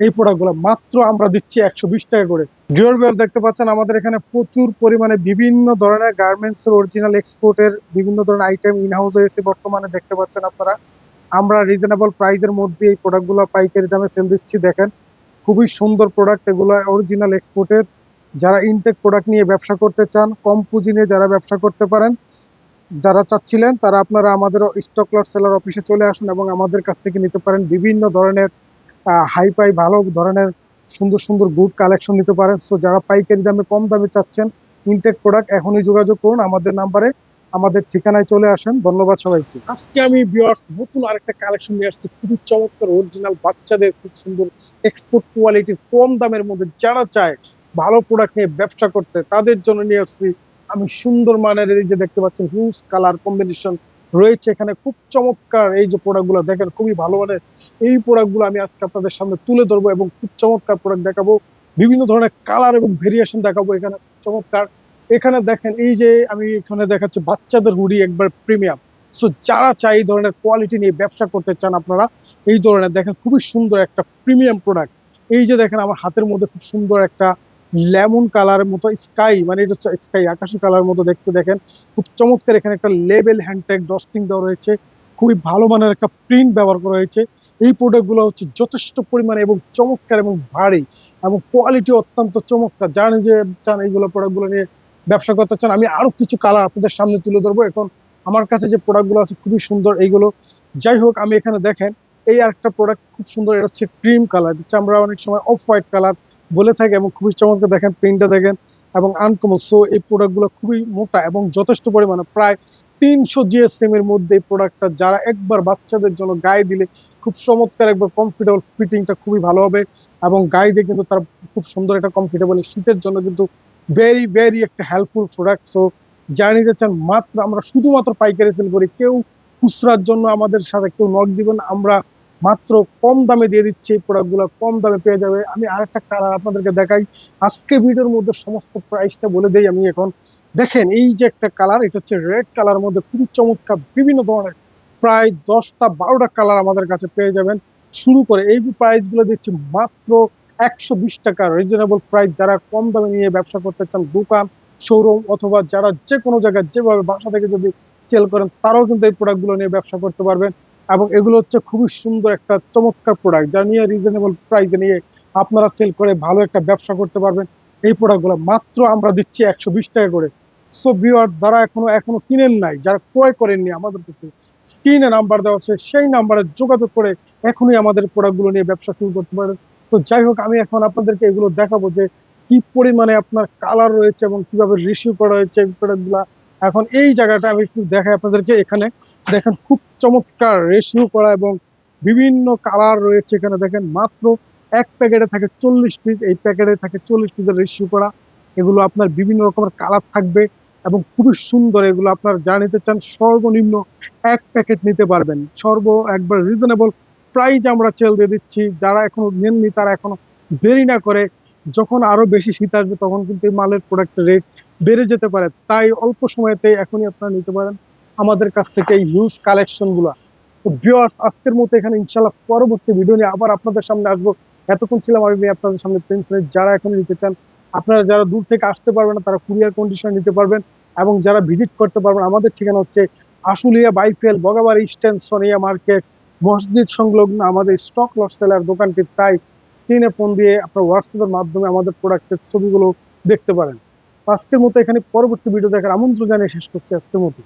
এই প্রোডাক্টগুলো মাত্র আমরা দিচ্ছি একশো বিশ টাকা করে। ডিওর বেল দেখতে পাচ্ছেন আমাদের এখানে প্রচুর পরিমাণে বিভিন্ন ধরনের গার্মেন্টস অরিজিনাল এক্সপোর্টের বিভিন্ন ধরনের আইটেম ইন হাউস হয়েছে বর্তমানে দেখতে পাচ্ছেন আপনারা। আমরা রিজনেবল প্রাইসের মধ্যে এই প্রোডাক্টগুলো পাইকারি দামে সেল দিচ্ছি, দেখেন। খুবই সুন্দর প্রোডাক্ট এগুলো অরিজিনাল এক্সপোর্টের যারা ইনটেক প্রোডাক্ট নিয়ে ব্যবসা করতে চান, কম পুঁজি নিয়ে যারা ব্যবসা করতে পারেন, যারা চাচ্ছিলেন, তারা আপনারা আমাদের স্টক লট সেলার অফিসে চলে আসুন এবং আমাদের কাছ থেকে নিতে পারেন বিভিন্ন ধরনের হাই পাই ভালো ধরনের সুন্দর সুন্দর গুড কালেকশন নিতে পারেন। সো যারা পাইকারি দামে কম দামে চাচ্ছেন ইনটেক প্রোডাক্ট এখনই যোগাযোগ করুন। আমাদের নাম্বারে আমাদের ঠিকানায় চলে আসেন। ধন্যবাদ সবাইকে। আজকে আমি বিয়ার্স নতুন আরেকটা কালেকশন নিয়ে আসছি। খুবই চমৎকার অরিজিনাল বাচ্চাদের খুব সুন্দর এক্সপোর্ট কোয়ালিটির কম দামের মধ্যে যারা চায় ভালো প্রোডাক্ট নিয়ে ব্যবসা করতে, তাদের জন্য নিয়ে আসছি। আমি সুন্দর মানের এই যে দেখতে পাচ্ছেন হিউজ কালার কম্বিনেশন রয়েছে এখানে খুব চমৎকার এই যে প্রোডাক্টগুলো দেখেন খুবই ভালো মানের। এই প্রোডাক্টগুলো আমি আজকে আপনাদের সামনে তুলে ধরবো এবং খুব চমৎকার প্রোডাক্ট দেখাবো। বিভিন্ন ধরনের কালার এবং ভেরিয়েশন দেখাবো এখানে চমৎকার। এখানে দেখেন এই যে আমি এখানে দেখাচ্ছি বাচ্চাদের হুডি একবার প্রিমিয়াম সো যারা চাই এই ধরনের কোয়ালিটি নিয়ে ব্যবসা করতে চান আপনারা, এই ধরনের দেখেন খুবই সুন্দর একটা প্রিমিয়াম প্রোডাক্ট এই যে দেখেন আমার হাতের মধ্যে খুব সুন্দর একটা লেমন কালারের মতো, স্কাই মানে এটা হচ্ছে স্কাই, আকাশি কালার মতো দেখতে দেখেন। খুব চমৎকার এখানে একটা লেবেল হ্যান্ডট্যাগ ডস্টিং দেওয়া রয়েছে। খুবই ভালো মানের একটা প্রিন্ট ব্যবহার করা হয়েছে। এই প্রোডাক্টগুলো হচ্ছে যথেষ্ট পরিমাণে এবং চমৎকার এবং ভারী এবং কোয়ালিটি অত্যন্ত চমৎকার। জানি যে চান এইগুলো প্রোডাক্টগুলো নিয়ে ব্যবসা করতে চান, আমি আরও কিছু কালার আপনাদের সামনে তুলে ধরবো। এখন আমার কাছে যে প্রোডাক্টগুলো আছে খুবই সুন্দর এইগুলো। যাই হোক, আমি এখানে দেখেন, এই আরেকটা প্রোডাক্ট খুব সুন্দর, এটা হচ্ছে ক্রিম কালার হচ্ছে আমরা অনেক সময় অফ হোয়াইট কালার বলে থাকে এবং খুবই চমৎকার দেখেন প্রিন্টটা দেখেন এবং আনকমন সো এই প্রোডাক্টগুলো খুবই মোটা এবং যথেষ্ট পরিমাণে, প্রায় তিনশো জিএসএম এর মধ্যে এই প্রোডাক্টটা যারা একবার বাচ্চাদের জন্য গায়ে দিলে খুব চমৎকার একবার কমফোর্টেবল ফিটিংটা খুবই ভালো হবে এবং গায়ে দিয়ে কিন্তু তারা খুব সুন্দর একটা কমফোর্টেবল শীতের জন্য কিন্তু ভেরি ভেরি একটা হেল্পফুল প্রোডাক্ট সো জানিয়ে নিতে চান, মাত্র আমরা শুধুমাত্র পাইকারি সেল করি। কেউ খুচরার জন্য আমাদের সাথে কেউ নক দিবেন। আমরা মাত্র কম দামে দিয়ে দিচ্ছি এই প্রোডাক্টগুলো কম দামে পেয়ে যাবে। আমি আরেকটা কালার আপনাদেরকে দেখাই। আজকে ভিডিওর মধ্যে সমস্ত প্রাইসটা বলে দেই আমি এখন। দেখেন, এই যে একটা কালার এটা হচ্ছে রেড কালার মধ্যে খুবই চমৎকার বিভিন্ন ধরনের প্রায় দশটা বারোটা কালার আমাদের কাছে পেয়ে যাবেন। শুরু করে এই প্রাইসগুলো দিচ্ছি মাত্র একশো বিশ টাকা। রিজনেবল প্রাইস যারা কম দামে নিয়ে ব্যবসা করতে চান, দোকান শোরুম অথবা যারা যে কোনো জায়গায় যেভাবে বাসা থেকে যদি সেল করেন, তারাও কিন্তু এই প্রোডাক্টগুলো নিয়ে ব্যবসা করতে পারবেন। এবং এগুলো হচ্ছে খুবই সুন্দর একটা চমৎকার প্রোডাক্ট যা নিয়ে রিজনেবল প্রাইসে নিয়ে আপনারা সেল করে ভালো একটা ব্যবসা করতে পারবেন। এই প্রোডাক্টগুলো মাত্র আমরা দিচ্ছি একশো বিশ টাকা করে। সো ভিউয়ার যারা এখনও এখনও কিনেন নাই, যারা ক্রয় করেননি আমাদের কাছে স্ক্রিনে নাম্বার দেওয়া আছে, সেই নাম্বারে যোগাযোগ করে এখনই আমাদের প্রোডাক্টগুলো নিয়ে ব্যবসা শুরু করতে পারেন। তো যাই হোক, আমি এখন আপনাদেরকে এগুলো দেখাবো যে কি পরিমাণে আপনার কালার রয়েছে এবং কীভাবে রিসিউ করা হয়েছে এই প্রোডাক্টগুলো এখন এই জায়গাটা আমি একটু দেখাই আপনাদেরকে এখানে। দেখেন খুব চমৎকার রেশিও করা এবং বিভিন্ন কালার রয়েছে এখানে। দেখেন মাত্র এক প্যাকেটে থাকে চল্লিশ পিস এই প্যাকেটে থাকে চল্লিশ পিসের রেশিও করা। এগুলো আপনার বিভিন্ন রকমের কালার থাকবে এবং খুবই সুন্দর এগুলো আপনার যা নিতে চান সর্বনিম্ন এক প্যাকেট নিতে পারবেন। সর্ব একবার রিজনেবল প্রাইজ আমরা সেল দিয়ে দিচ্ছি। যারা এখনও নেননি তারা এখনও দেরি না করে যখন আরও বেশি শীত আসবে তখন কিন্তু এই মালের প্রোডাক্টের রেট বেড়ে যেতে পারে। তাই অল্প সময়তে এখনই আপনারা নিতে পারেন আমাদের কাছ থেকে এই হিউজ কালেকশনগুলা। তো আজকের মতো এখানে ইনশাল্লাহ পরবর্তী ভিডিও নিয়ে আবার আপনাদের সামনে আসব। এতক্ষণ ছিলাম আমি আপনাদের সামনে প্রিন্স যারা এখন নিতে চান, আপনারা যারা দূর থেকে আসতে পারবেন তারা কুরিয়ার কন্ডিশন নিতে পারবেন এবং যারা ভিজিট করতে পারবেন আমাদের ঠিকানা হচ্ছে আশুলিয়া বাইফেল, বগাবাড়ি স্ট্যান্ড সোনিয়া মার্কেট, মসজিদ সংলগ্ন আমাদের স্টক লস সেলার দোকানটি। তাই স্ক্রিনে ফোন দিয়ে আপনার হোয়াটসঅ্যাপের মাধ্যমে আমাদের প্রোডাক্টের ছবিগুলো দেখতে পারেন। আজকের মতো এখানে পরবর্তী ভিডিও দেখার আমন্ত্রণ জানিয়ে শেষ করছি আজকের মতো।